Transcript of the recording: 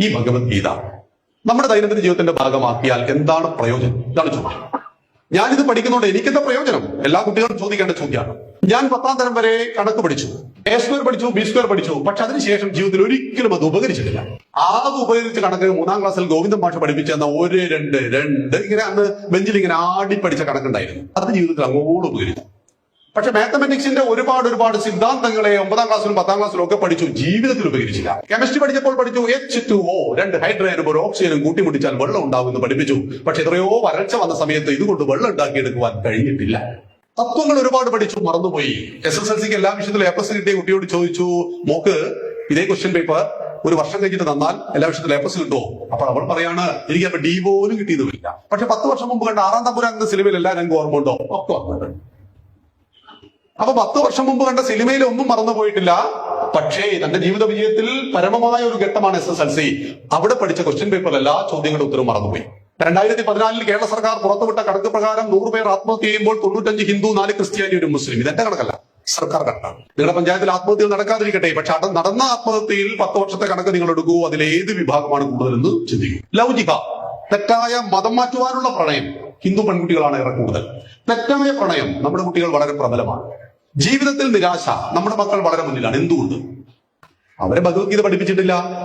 ഈ ഭഗവത്ഗീത നമ്മുടെ ദൈനംദിന ജീവിതത്തിന്റെ ഭാഗമാക്കിയാൽ എന്താണ് പ്രയോജനം? ഇതാണ് ചോദ്യം. ഞാനിത് പഠിക്കുന്നതുകൊണ്ട് എനിക്കെന്താ പ്രയോജനം? എല്ലാ കുട്ടികളും ചോദിക്കേണ്ട ചോദ്യമാണ്. ഞാൻ പത്താം തരം വരെ കണക്ക് പഠിച്ചു. എ സ്ക്വയർ പഠിച്ചു ബി സ്ക്വയർ പഠിച്ചു. പക്ഷെ അതിനുശേഷം ജീവിതത്തിൽ ഒരിക്കലും അത് ഉപകരിച്ചിട്ടില്ല. ആ ഉപകരിച്ച കണക്ക് മൂന്നാം ക്ലാസ്സിൽ ഗോവിന്ദൻ ഭാഷ പഠിപ്പിച്ച ഒരു രണ്ട് രണ്ട് ഇങ്ങനെ അന്ന് ബെഞ്ചിൽ ഇങ്ങനെ ആടി പഠിച്ച കണക്കുണ്ടായിരുന്നു. അത് ജീവിതത്തിൽ അങ്ങോട്ട് ഉപകരിച്ചു. പക്ഷെ മാത്തമെറ്റിക്സിന്റെ ഒരുപാട് ഒരുപാട് സിദ്ധാന്തങ്ങളെ ഒമ്പതാം ക്ലാസ്സിലും പത്താം ക്ലാസ്സിലും ഒക്കെ പഠിച്ചു ജീവിതത്തിൽ ഉപകരിച്ചില്ല. കെമിസ്ട്രി പഠിച്ചപ്പോൾ പഠിച്ചു എച്ച് ടു ഓ രണ്ട് ഹൈഡ്രജനും ഒരു ഓക്സിജനും കൂട്ടിമുട്ടിച്ചാൽ വെള്ളം ഉണ്ടാവുമെന്ന് പഠിപ്പിച്ചു. പക്ഷെ എത്രയോ വരൾച്ച വന്ന സമയത്ത് ഇതുകൊണ്ട് വെള്ളം ഉണ്ടാക്കിയെടുക്കുവാൻ കഴിഞ്ഞിട്ടില്ല തത്വങ്ങൾ ഒരുപാട് പഠിച്ചു മറന്നുപോയി. എസ് എസ് എൽ സിക്ക് എല്ലാ വിഷയത്തിലും എ പ്ലസ് കിട്ടിയ കുട്ടിയോട് ചോദിച്ചു മോക്ക് ഇതേ ക്വസ്റ്റ്യൻ പേപ്പർ ഒരു വർഷം കഴിഞ്ഞിട്ട് തന്നാൽ എല്ലാ വിഷയത്തിലും എ പ്ലസ് കിട്ടുമോ? അപ്പോൾ അവൾ പറയാണ് എനിക്ക് അപ്പൊ ഡി പോലും കിട്ടിയതുമില്ല. പക്ഷെ പത്ത് വർഷം മുമ്പ് കണ്ട ആറാം തമ്പുരാൻ എന്ന സിനിമയിൽ എല്ലാ രംഗം ഓർമ്മ ഉണ്ടോ ഒക്കെ ഓർമ്മയുണ്ട്. അപ്പൊ പത്ത് വർഷം മുമ്പ് കണ്ട സിനിമയിൽ ഒന്നും മറന്നു പോയിട്ടില്ല. പക്ഷേ തന്റെ ജീവിത വിജയത്തിൽ പരമമായ ഒരു ഘട്ടമാണ് എസ് എസ് എൽ സി. അവിടെ പഠിച്ച ക്വസ്റ്റ്യൻ പേപ്പർ എല്ലാ ചോദ്യങ്ങളുടെ ഉത്തരവും മറന്നുപോയി. രണ്ടായിരത്തി പതിനാലിൽ കേരള സർക്കാർ പുറത്തുവിട്ട കണക്ക് പ്രകാരം നൂറ് പേർ ആത്മഹത്യ ചെയ്യുമ്പോൾ തൊണ്ണൂറ്റഞ്ച് ഹിന്ദു നാല് ക്രിസ്ത്യാനി ഒരു മുസ്ലിം. ഇതെന്റെ കണക്കല്ല. സർക്കാർ കണക്കാണ്. നിങ്ങളുടെ പഞ്ചായത്തിൽ ആത്മഹത്യകൾ നടക്കാതിരിക്കട്ടെ. പക്ഷെ അത് നടന്ന ആത്മഹത്യയിൽ പത്ത് വർഷത്തെ കണക്ക് നിങ്ങൾ എടുക്കൂ. അതിൽ ഏത് വിഭാഗമാണ് കൂടുതലെന്ന് ചിന്തിക്കും. ലൗജിക തെറ്റായ മതം മാറ്റുവാനുള്ള പ്രണയം ഹിന്ദു പെൺകുട്ടികളാണ് ഏറെ കൂടുതൽ. തെറ്റായ പ്രണയം നമ്മുടെ കുട്ടികൾ വളരെ പ്രബലമാണ്. ജീവിതത്തിൽ നിരാശ നമ്മുടെ മക്കൾ വളരെ മുന്നിലാണ്. എന്തുകൊണ്ട്? അവരെ ഭഗവത്ഗീത പഠിപ്പിച്ചിട്ടില്ല.